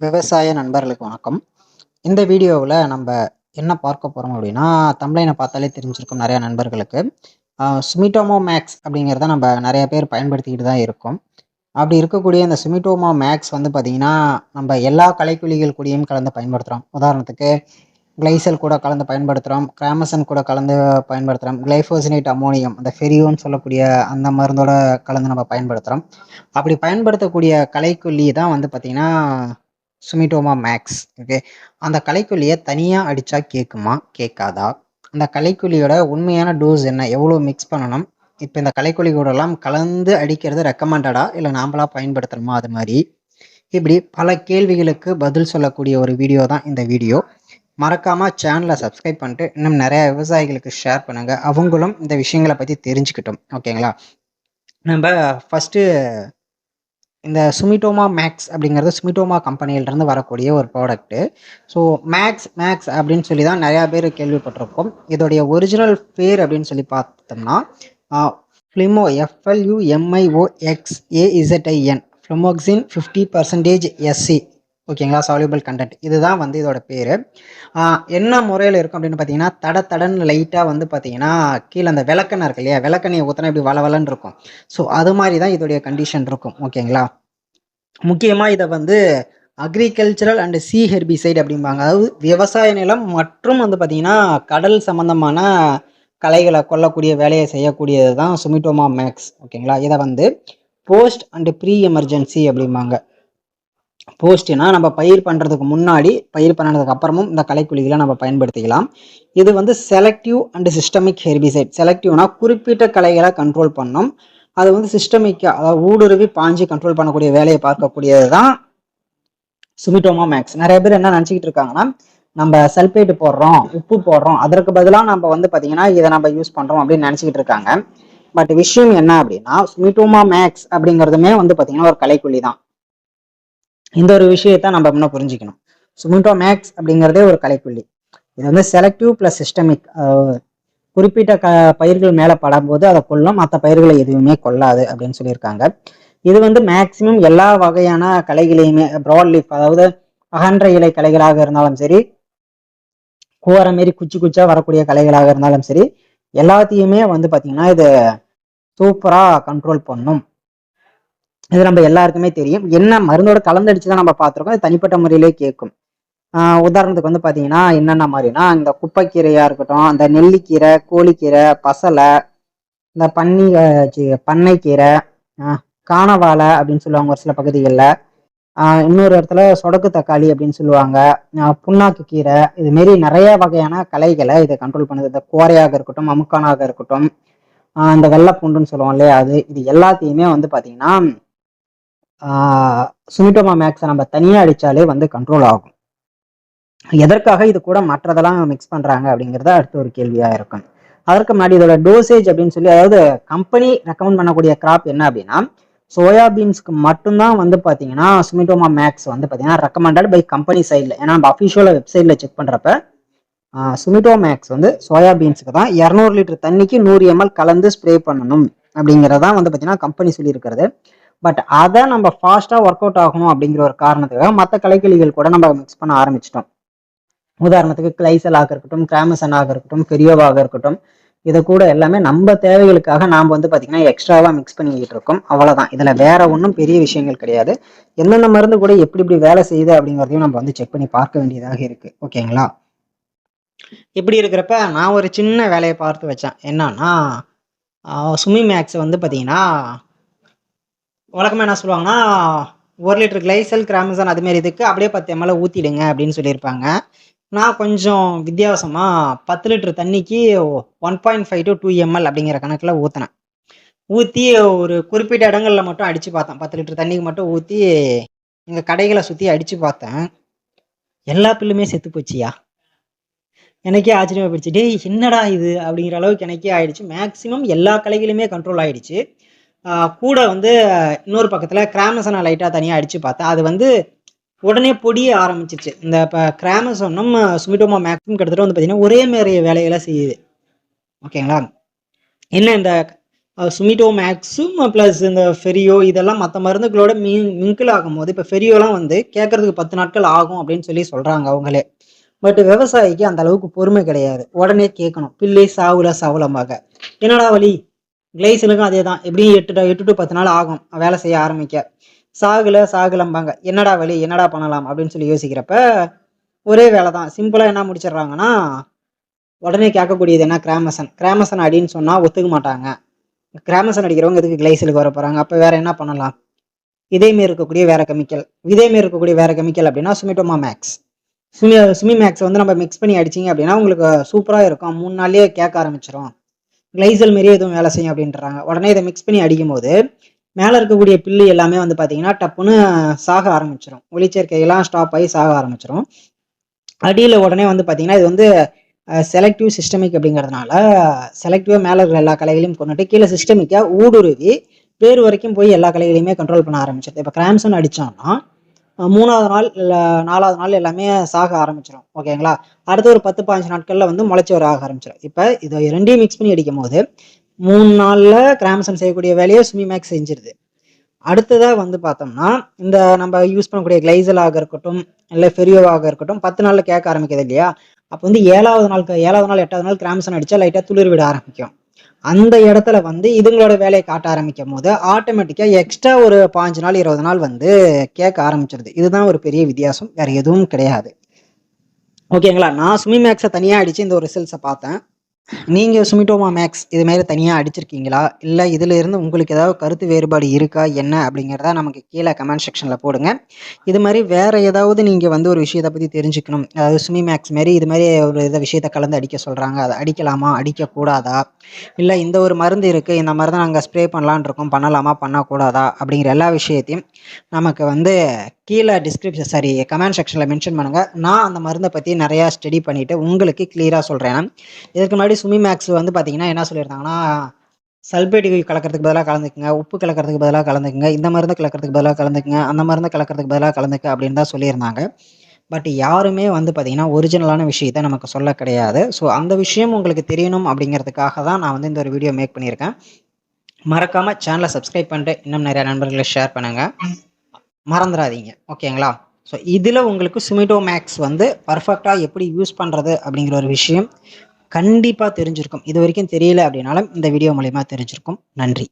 விவசாய நண்பர்களுக்கு வணக்கம். இந்த வீடியோவில் நம்ம என்ன பார்க்க போகிறோம் அப்படின்னா தமிழனை பார்த்தாலே தெரிஞ்சிருக்கும் நிறையா நண்பர்களுக்கு. சுமிட்டோமோ மேக்ஸ் அப்படிங்கிறத நம்ம நிறைய பேர் பயன்படுத்திக்கிட்டு தான் இருக்கோம். அப்படி இருக்கக்கூடிய இந்த சுமிட்டோமோ மேக்ஸ் வந்து பார்த்திங்கன்னா நம்ம எல்லா கலைக்குழிகள் கூடயும் கலந்து பயன்படுத்துகிறோம் உதாரணத்துக்கு கிளைசல் கூட கலந்து பயன்படுத்துகிறோம் கிராமசன் கூட கலந்து பயன்படுத்துகிறோம் கிளைஃபோசினேட் அமோனியம் அந்த ஃபெரியோன்னு சொல்லக்கூடிய அந்த மருந்தோட கலந்து நம்ம பயன்படுத்துகிறோம் அப்படி பயன்படுத்தக்கூடிய கலைக்கொல்லி தான் வந்து பார்த்திங்கன்னா சுமிட்டோமா மேக்ஸ் ஓகே அந்த கலைக்குழியை தனியாக அடித்தா கேட்குமா கேட்காதா அந்த கலைக்குழியோட உண்மையான டோஸ் என்ன? எவ்வளோ மிக்ஸ் பண்ணணும்? இப்போ இந்த கலைக்குழி கூடலாம் கலந்து அடிக்கிறது ரெக்கமெண்டடா இல்லை நாம்பளாக பயன்படுத்தணுமா? அது மாதிரி. இப்படி பல கேள்விகளுக்கு பதில் சொல்லக்கூடிய ஒரு வீடியோ தான் இந்த வீடியோ மறக்காமல் சேனலை சப்ஸ்கிரைப் பண்ணிட்டு இன்னும் நிறையா விவசாயிகளுக்கு ஷேர் பண்ணுங்கள் அவங்களும் இந்த விஷயங்களை பற்றி தெரிஞ்சுக்கிட்டோம். ஓகேங்களா நம்ம ஃபஸ்ட்டு இந்த சுமிட்டோமா மேக்ஸ் அப்படிங்கிறது சுமிட்டோமா கம்பெனியிலிருந்து வரக்கூடிய ஒரு ப்ராடக்ட்டு ஸோ மேக்ஸ் மேக்ஸ் அப்படின்னு சொல்லி தான் நிறையா பேர் கேள்விப்பட்டிருக்கோம் இதோடைய ஒரிஜினல் பேர் அப்படின்னு சொல்லி பார்த்தோம்னா ஃப்ளிமோ F L U M I O X A Z I N flumioxazin fifty percentage SC ஓகேங்களா? சால்யூபிள் கண்டென்ட் இதுதான் வந்து இதோட பேர். என்ன முறையில் இருக்கும் அப்படின்னு பார்த்தீங்கன்னா தட தடன்னு லைட்டாக வந்து பார்த்தீங்கன்னா கீழே அந்த விளக்கெண்ணெய் இருக்கு இல்லையா? விளக்கணையை ஊற்றினா இப்படி வளவலன்னு இருக்கும். ஸோ அது மாதிரி தான் இதோடைய கண்டிஷன் இருக்கும். ஓகேங்களா? முக்கியமாக இதை வந்து அக்ரிகல்ச்சரல் அண்ட் சி ஹெர்பிசைட் அப்படிம்பாங்க. அதாவது விவசாய நிலம் மற்றும் வந்து பார்த்திங்கன்னா கடல் சம்மந்தமான கலைகளை கொல்லக்கூடிய வேலையை செய்யக்கூடியது தான் சுமிட்டோமா மேக்ஸ் ஓகேங்களா? இதை வந்து போஸ்ட் அண்டு ப்ரீ எமர்ஜென்சி அப்படிம்பாங்க. போஸ்ட்னா நம்ம பயிர் பண்ணுறதுக்கு முன்னாடி பயிர் பண்ணதுக்கு அப்புறமும் இந்த கலைக்குழிகளை நம்ம பயன்படுத்திக்கலாம். இது வந்து செலக்டிவ் அண்ட் சிஸ்டமிக் ஹெர்பிசைட் செலக்டிவ்னா குறிப்பிட்ட கலைகளை கண்ட்ரோல் பண்ணும். அது வந்து சிஸ்டமிக்காக அதாவது ஊடுருவி பாஞ்சு கண்ட்ரோல் பண்ணக்கூடிய வேலையை பார்க்கக்கூடியது தான் சுமிட்டோமா மேக்ஸ் நிறைய பேர் என்ன நினச்சிக்கிட்டு இருக்காங்கன்னா நம்ம சல்பேட் போடுறோம் உப்பு போடுறோம் அதற்கு பதிலாக நம்ம வந்து பார்த்தீங்கன்னா இதை நம்ம யூஸ் பண்ணுறோம் அப்படின்னு நினச்சிக்கிட்டு இருக்காங்க. பட் விஷயம் என்ன அப்படின்னா சுமிட்டோமா மேக்ஸ் அப்படிங்கிறதுமே வந்து பார்த்தீங்கன்னா ஒரு கலைக்குள்ளி தான் இந்த ஒரு விஷயத்த நம்ம இன்னும் புரிஞ்சுக்கணும். சுமிட்டோ மேக்ஸ் அப்படிங்கிறதே ஒரு கலைப்புள்ளி. இது வந்து செலக்டிவ் பிளஸ் சிஸ்டமிக் குறிப்பிட்ட க பயிர்கள் மேலே படும்போது அதை கொல்லும் மற்ற பயிர்களை எதுவுமே கொல்லாது அப்படின்னு சொல்லியிருக்காங்க. இது வந்து மேக்சிமம் எல்லா வகையான கலைகளையுமே ப்ராட் லீஃப் அதாவது அகன்ற இலை கலைகளாக இருந்தாலும் சரி கூற மாரி குச்சி குச்சா வரக்கூடிய கலைகளாக இருந்தாலும் சரி எல்லாத்தையுமே வந்து பார்த்தீங்கன்னா இது சூப்பராக கண்ட்ரோல் பண்ணும். இது நம்ம எல்லாருக்குமே தெரியும். என்ன மருந்தோட கலந்தடிச்சு தான் நம்ம பார்த்துருக்கோம். அது தனிப்பட்ட முறையிலே கேட்கும். உதாரணத்துக்கு வந்து பார்த்தீங்கன்னா என்னென்ன மாதிரினா இந்த குப்பைக்கீரையாக இருக்கட்டும் அந்த நெல்லிக்கீரை கோழிக்கீரை பசலை இந்த பன்னி பண்ணைக்கீரை காணவாழை அப்படின்னு சொல்லுவாங்க ஒரு சில பகுதிகளில். இன்னொரு இடத்துல சொடக்கு தக்காளி அப்படின்னு சொல்லுவாங்க. புண்ணாக்கு கீரை இதுமாரி நிறைய வகையான கலைகளை இதை கண்ட்ரோல் பண்ணுது. இந்த கோரையாக இருக்கட்டும் அமுக்கானாக இருக்கட்டும் இந்த வெள்ளைப்பூண்டுன்னு சொல்லுவோம் இல்லையா அது. இது எல்லாத்தையுமே வந்து பார்த்தீங்கன்னா சுமிட்டோமா மேக்ஸை நம்ம தனியாக அடித்தாலே வந்து கண்ட்ரோல் ஆகும். எதற்காக இது கூட மற்றதெல்லாம் மிக்ஸ் பண்ணுறாங்க அப்படிங்கிறத அடுத்த ஒரு கேள்வியாக இருக்கும். அதற்கு முன்னாடி இதோட டோசேஜ் அப்படின்னு சொல்லி அதாவது கம்பெனி ரெக்கமெண்ட் பண்ணக்கூடிய கிராப் என்ன அப்படின்னா சோயாபீன்ஸ்க்கு மட்டும்தான் வந்து பார்த்தீங்கன்னா சுமிட்டோமா மேக்ஸ் வந்து பார்த்தீங்கன்னா ரெக்கமெண்டட் பை கம்பெனி சைடில் ஏன்னா நம்ம அஃபிஷியலாக வெப்சைட்டில் செக் பண்ணுறப்ப சுமிட்டோ மேக்ஸ் வந்து சோயாபீன்ஸுக்கு தான் இரநூறு லிட்டர் தண்ணிக்கு நூறு எம்எல் கலந்து ஸ்ப்ரே பண்ணணும் அப்படிங்கிறதான் வந்து பார்த்தீங்கன்னா கம்பெனி சொல்லியிருக்கிறது. பட் அதை நம்ம ஃபாஸ்ட்டாக ஒர்க் அவுட் ஆகணும் அப்படிங்கிற ஒரு காரணத்துக்காக மற்ற கலைக்கிளிகள் கூட நம்ம மிக்ஸ் பண்ண ஆரம்பிச்சிட்டோம். உதாரணத்துக்கு கிளைசலாக இருக்கட்டும் கிராமசனாக இருக்கட்டும் பெரியோவாக இருக்கட்டும் இதை கூட எல்லாமே நம்ம தேவைகளுக்காக நாம் வந்து பார்த்திங்கன்னா எக்ஸ்ட்ராவாக மிக்ஸ் பண்ணிக்கிட்டு இருக்கோம். அவ்வளோதான் இதில் வேற ஒன்றும் பெரிய விஷயங்கள் கிடையாது. எந்தெந்த மருந்து கூட எப்படி இப்படி வேலை செய்யுது அப்படிங்கிறதையும் நம்ம வந்து செக் பண்ணி பார்க்க வேண்டியதாக இருக்குது ஓகேங்களா இப்படி இருக்கிறப்ப நான் ஒரு சின்ன வேலையை பார்த்து வச்சேன். என்னன்னா சுமி மேக்ஸ் வந்து பார்த்தீங்கன்னா வழக்கமாக என்ன சொல்லுவாங்கன்னா ஒரு லிட்டர் கிளைசல் கிராமசன் அதுமாரி இதுக்கு அப்படியே பத்து எம்எல் ஊற்றிடுங்க அப்படின்னு சொல்லியிருப்பாங்க. நான் கொஞ்சம் வித்தியாசமாக பத்து லிட்டர் தண்ணிக்கு one point five to two ML அப்படிங்கிற கணக்கில் ஊற்றினேன் ஊற்றி ஒரு குறிப்பிட்ட இடங்களில் மட்டும் அடித்து பார்த்தேன். பத்து லிட்டர் தண்ணிக்கு மட்டும் ஊற்றி எங்கள் கடைகளை சுற்றி அடித்து பார்த்தேன். எல்லா பில்லுமே செத்து போச்சியா? எனக்கே ஆச்சரியமாக போயிடுச்சு. டேய் என்னடா இது? அப்படிங்கிற அளவுக்கு எனக்கே ஆயிடுச்சு. மேக்ஸிமம் எல்லா கலைகளுமே கண்ட்ரோல் ஆயிடுச்சு. கூட வந்து இன்னொரு பக்கத்தில் கிராமசனை லைட்டாக தனியாக அடித்து பார்த்தேன். அது வந்து உடனே பொடிய ஆரம்பிச்சிச்சு. இந்த இப்போ கிராமசோனும் சுமிட்டோமா மேக்ஸிமம் கிட்டத்தட்ட வந்து பார்த்திங்கன்னா ஒரே மாரி வேலைகளை செய்யுது. ஓகேங்களா என்ன இந்த சுமிட்டோ மேக்ஸும் ப்ளஸ் இந்த ஃபெரியோ இதெல்லாம் மற்ற மருந்துகளோட மீ மிங்கிள் ஆகும்போது இப்போ ஃபெரியோலாம் வந்து கேட்கறதுக்கு பத்து நாட்கள் ஆகும் அப்படின்னு சொல்லி சொல்கிறாங்க அவங்களே. பட் விவசாயிக்கு அந்த அளவுக்கு பொறுமை கிடையாது. உடனே கேட்கணும் பிள்ளை சாவுல சாவுலமாக என்னடா வழி கிளைசலுக்கும் அதே தான் எப்படியும் எட்டு எட்டு டு பத்து நாள் ஆகும். வேலை செய்ய ஆரம்பிக்க. சாகுல சாகுலம்பாங்க. என்னடா வழி என்னடா பண்ணலாம் அப்படின்னு சொல்லி யோசிக்கிறப்ப ஒரே வேலை தான் சிம்பிளாக என்ன முடிச்சிடுறாங்கன்னா உடனே கேட்கக்கூடியது என்ன? கிராமசன் கிராமசன் அடின்னு சொன்னால் ஒத்துக்க மாட்டாங்க. கிராமசன் அடிக்கிறவங்க எதுக்கு கிளைசலுக்கு வர போகிறாங்க அப்போ வேற என்ன பண்ணலாம்? இதே மாரி இருக்கக்கூடிய வேற கெமிக்கல் இதே இருக்கக்கூடிய வேற கெமிக்கல் அப்படின்னா Sumitomo max Sumi Sumi max வந்து நம்ம மிக்ஸ் பண்ணி அடிச்சிங்க அப்படின்னா உங்களுக்கு சூப்பராக இருக்கும். மூணு நாள்லேயே கேட்க ஆரம்பிச்சிடும் கிளைசல் மாரியே எதுவும் வேலை செய்யும் அப்படின்றாங்க. உடனே இதை மிக்ஸ் பண்ணி அடிக்கும் போது மேலே இருக்கக்கூடிய பில்லு எல்லாமே வந்து பார்த்தீங்கன்னா டப்புன்னு சாக ஆரம்பிச்சிடும் ஒளிச்சேர்க்கையெல்லாம் ஸ்டாப் ஆகி சாக ஆரம்பிச்சிடும் அடியில் உடனே வந்து பார்த்தீங்கன்னா இது வந்து செலக்டிவ் சிஸ்டமிக் அப்படிங்கிறதுனால செலக்டிவாக மேலே இருக்கிற எல்லா கலைகளையும் கொண்டுட்டு கீழே சிஸ்டமிக்காக ஊடுருவி வேறு வரைக்கும் போய் எல்லா கலைகளையுமே கண்ட்ரோல் பண்ண ஆரம்பிச்சிருது. இப்போ கிராம்சன் அடித்தோம்னா மூணாவது நாள் இல்லை நாலாவது நாள் எல்லாமே சாக ஆரம்பிச்சிடும் ஓகேங்களா அடுத்து ஒரு பத்து பாஞ்சு நாட்களில் வந்து முளைச்சி வர ஆக ஆரம்பிச்சிடும் இப்போ இதை ரெண்டையும் மிக்ஸ் பண்ணி அடிக்கும் போது மூணு நாளில் கிராம்சன் செய்யக்கூடிய வேலையை சுமி மேக்ஸ் செஞ்சிருது. அடுத்ததாக வந்து பார்த்தோம்னா இந்த நம்ம யூஸ் பண்ணக்கூடிய கிளைசலாக இருக்கட்டும் இல்லை ஃபெரியோவாக இருக்கட்டும் பத்து நாளில் கேட்க ஆரம்பிக்குது இல்லையா? அப்போ வந்து ஏழாவது நாள் ஏழாவது நாள் எட்டாவது நாள் கிராம்சன் அடித்தா லைட்டாக துளிர் விட ஆரம்பிக்கும். அந்த இடத்துல வந்து இதுங்களோட வேலையை காட்ட ஆரம்பிக்கும் போது ஆட்டோமேட்டிக்காக எக்ஸ்ட்ரா ஒரு பாஞ்சு நாள் இருபது நாள் வந்து கேட்க ஆரம்பிச்சிருது. இதுதான் ஒரு பெரிய வித்தியாசம். வேற எதுவும் கிடையாது. ஓகேங்களா நான் சுமி மேக்ஸை தனியாக அடித்து இந்த ஒரு ரிசல்ட்ஸை பார்த்தேன். நீங்கள் சுமிட்டோமா மேக்ஸ் இது மாதிரி தனியாக அடிச்சிருக்கீங்களா? இல்லை இதில் இருந்து உங்களுக்கு ஏதாவது கருத்து வேறுபாடு இருக்கா? என்ன? அப்படிங்கிறத நமக்கு கீழே கமெண்ட் செக்ஷனில் போடுங்க. இது மாதிரி வேறு ஏதாவது நீங்கள் வந்து ஒரு விஷயத்தை பற்றி தெரிஞ்சுக்கணும். அதாவது சுமி மேக்ஸ் மாரி இது மாதிரி ஒரு இதை விஷயத்தை கலந்து அடிக்க சொல்கிறாங்க அதை அடிக்கலாமா? அடிக்கக்கூடாதா? இல்லை இந்த ஒரு மருந்து இருக்குது இந்த மாதிரி தான் நாங்கள் ஸ்ப்ரே பண்ணலான் இருக்கோம். பண்ணலாமா? பண்ணக்கூடாதா? அப்படிங்கிற எல்லா விஷயத்தையும் நமக்கு வந்து கீழே டிஸ்கிரிப்ஷன் சாரி கமெண்ட் செக்ஷனில் மென்ஷன் பண்ணுங்கள் நான் அந்த மருந்தை பற்றி நிறையா ஸ்டடி பண்ணிவிட்டு உங்களுக்கு கிளியராக சொல்கிறேன் இதுக்கு முன்னாடி சுமி மேக்ஸ் வந்து பார்த்தீங்கன்னா என்ன சொல்லியிருந்தாங்கன்னா சல்பேட் கலக்கிறதுக்கு பதிலாக கலந்துக்குங்க உப்பு கலக்கிறதுக்கு பதிலாக கலந்துக்குங்க இந்த மருந்து கலக்கிறதுக்கு பதிலாக கலந்துக்குங்க அந்த மருந்து கலக்கிறதுக்கு பதிலாக கலந்துக்க அப்படின்னு தான் சொல்லியிருந்தாங்க. பட் யாருமே வந்து பார்த்திங்கன்னா ஒரிஜினலான விஷயத்தை நமக்கு சொல்ல கிடையாது. ஸோ அந்த விஷயம் உங்களுக்கு தெரியணும் அப்படிங்கிறதுக்காக தான் நான் வந்து இந்த ஒரு வீடியோ மேக் பண்ணியிருக்கேன். மறக்காமல் சேனலை சப்ஸ்கிரைப் பண்ணிட்டு இன்னும் நிறையா நண்பர்களை ஷேர் பண்ணுங்கள் மறந்துடாதீங்க ஓகேங்களா? ஸோ இதில் உங்களுக்கு சுமிட்டோ மேக்ஸ் வந்து பர்ஃபெக்டாக எப்படி யூஸ் பண்ணுறது அப்படிங்கிற ஒரு விஷயம் கண்டிப்பாக தெரிஞ்சிருக்கும். இது வரைக்கும் தெரியல அப்படின்னாலும் இந்த வீடியோ மூலயமா தெரிஞ்சிருக்கும். நன்றி.